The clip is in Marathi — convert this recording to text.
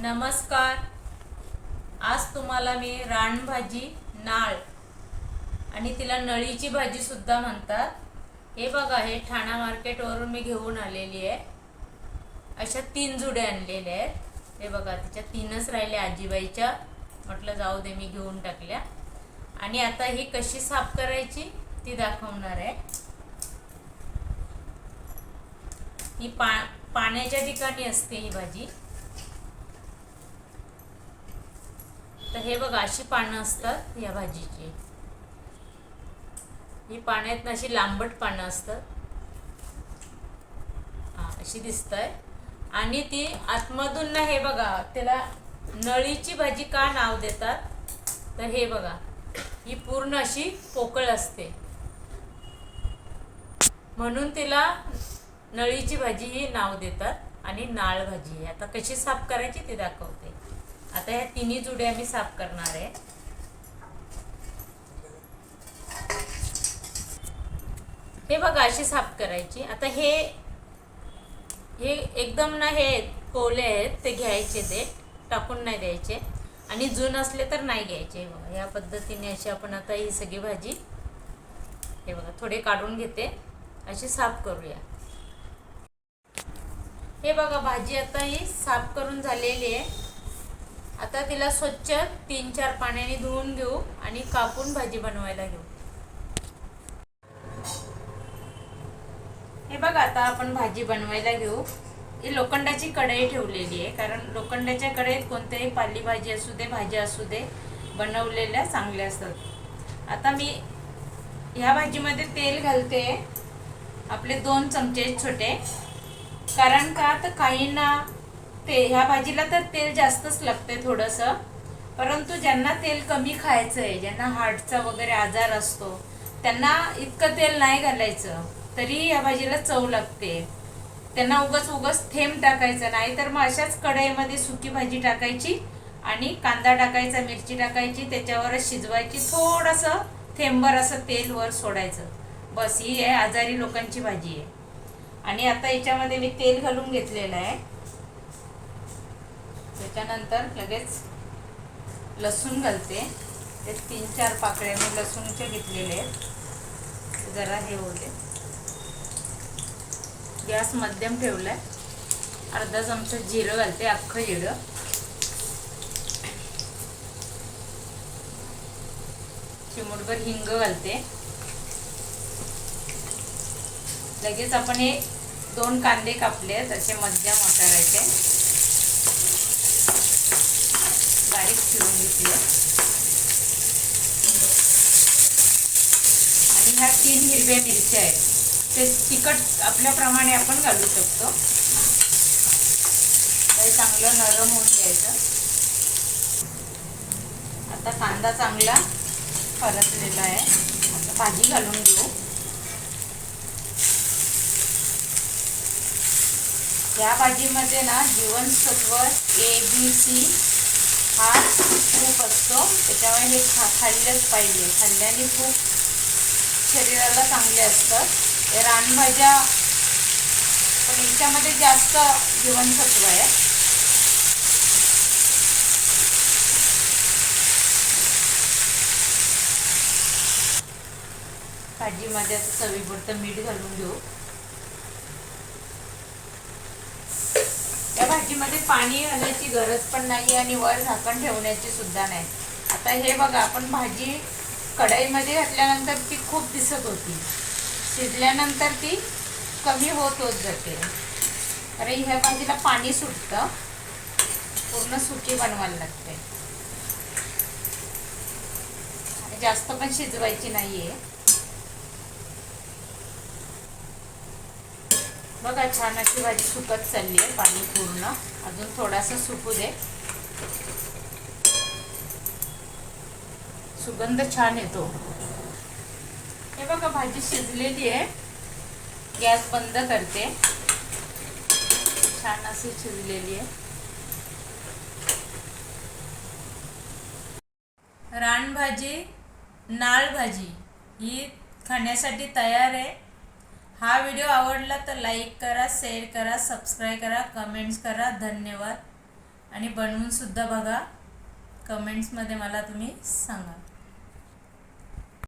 नमस्कार. आज तुम्हाला मी रानभाजी नाळ आणि तिला नळीची भाजी सुद्धा म्हणतात. हे बघा हे ठाणा मार्केटवरून मी घेऊन आलेली आहे. अशा तीन जुडे आणलेले आहेत. हे बघा तिच्या तीनच राहिल्या आजीबाईच्या. म्हटलं जाऊ दे मी घेऊन टाकल्या. आणि आता ही कशी साफ करायची ती दाखवणार आहे. ही पा पाण्याच्या ठिकाणी असते ही भाजी. तर हे बघा अशी पानं असतात या भाजीची. ही पाण्यात अशी लांबट पानं असतात. अशी दिसत आहे आणि ती आतमधून ना हे बघा त्याला नळीची भाजी का नाव देतात? तर हे बघा ही पूर्ण अशी पोकळ असते. म्हणून तिला नळीची भाजी ही नाव देतात आणि नाळ भाजी आता कशी साफ करायची ते दाखवते. आता ह्या तिन्ही जुड्या मी साफ करणार आहे. हे बघा अशी साफ करायची. आता हे हे एकदम ना हे कोवले आहेत ते घ्यायचे ते. टाकून नाही द्यायचे. आणि जून असले तर नाही घ्यायचे. बघा या पद्धतीने अशी आपण आता ही सगळी भाजी हे बघा थोडे काढून घेते. अशी साफ करूया. हे बघा भाजी आता ही साफ करून झालेली आहे. आता तिला स्वच्छ तीन चार पाण्याने धुवून घेऊ आणि कापून भाजी बनवायला घेऊ. हे बघा आता आपण भाजी बनवायला घेऊ. ही लोखंडाची कढई ठेवलेली आहे कारण लोखंडाच्या कढईत कोणत्याही पालेभाजी असू दे भाजी असू दे बनवलेल्या चांगल्या असतात. आता मी ह्या भाजीमध्ये तेल घालते. आपले दोन चमचे छोटे. कारण का? तर काहींना ते ह्या भाजीला तर तेल जास्तच लागते थोडंसं. परंतु ज्यांना तेल कमी खायचं आहे ज्यांना हार्टचा वगैरे आजार असतो त्यांना इतकं तेल नाही घालायचं तरी या भाजीला चव लागते. त्यांना उगस उगस थेंब टाकायचं नाही तर मग अशाच कढईमध्ये सुकी भाजी टाकायची आणि कांदा टाकायचा मिरची टाकायची त्याच्यावरच शिजवायची थोडंसं थेंबर असं तेल वर सोडायचं. बस ही आहे आजारी लोकांची भाजी आहे. आणि आता याच्यामध्ये मी तेल घालून घेतलेलं आहे. त्याच्यानंतर लगेच लसूण घालते. ते तीन चार पाकळ्या मी लसूणचे घेतलेले आहेत. जरा हे होते. गॅस मध्यम ठेवलाय. अर्धा चमचा जिरं घालते अख्खं जिरं. चिमूटभर हिंग घालते. लगेच आपण हे दोन कांदे कापले तसे मध्यम आकाराचे. बारीक चिरून आणि ह्या तीन हिरव्या मिरच्या आहेत. ते तिखट आपल्याप्रमाणे आपण घालू शकतो. ते चांगलं नरम होऊन घ्यायचं. आता कांदा चांगला परतलेला आहे. आता भाजी घालून घेऊ. या भाजीमध्ये ना जीवनसत्व ए बी सी हा खूप असतो. त्याच्यामुळे हे खा खाल्लंच पाहिजे. खाल्ल्याने खूप शरीराला चांगले असतात. रानभाज्या पण याच्यामध्ये जास्त जीवनसत्व आहे. भाजीमध्ये आता चवीपुरतं मीठ घालून घेऊ या भाजीमध्ये पाणी घालायची गरज पण नाही आणि वर झाकण ठेवण्याची सुद्धा नाही. आता हे बघा आपण भाजी कढईमध्ये घातल्यानंतर ती खूप दिसत होती. शिजल्यानंतर ती कमी होत होत जाते. कारण ह्या भाजीला पाणी सुटतं. पूर्ण सुकी बनवायला लागते. जास्त पण शिजवायची नाहीये. बघा छान अशी भाजी सुकत चालली आहे पाणी पूर्ण. अजून थोडासा सुकू दे. सुगंध छान येतो. हे बघा भाजी शिजलेली आहे. गॅस बंद करते. छान अशी शिजलेली आहे. रानभाजी नाळ भाजी ही खाण्यासाठी तयार आहे. हा व्हिडिओ आवडला तर लाईक करा शेअर करा सबस्क्राईब करा कमेंट्स करा. धन्यवाद. आणि बनवूनसुद्धा बघा. कमेंट्समध्ये मला तुम्ही सांगा.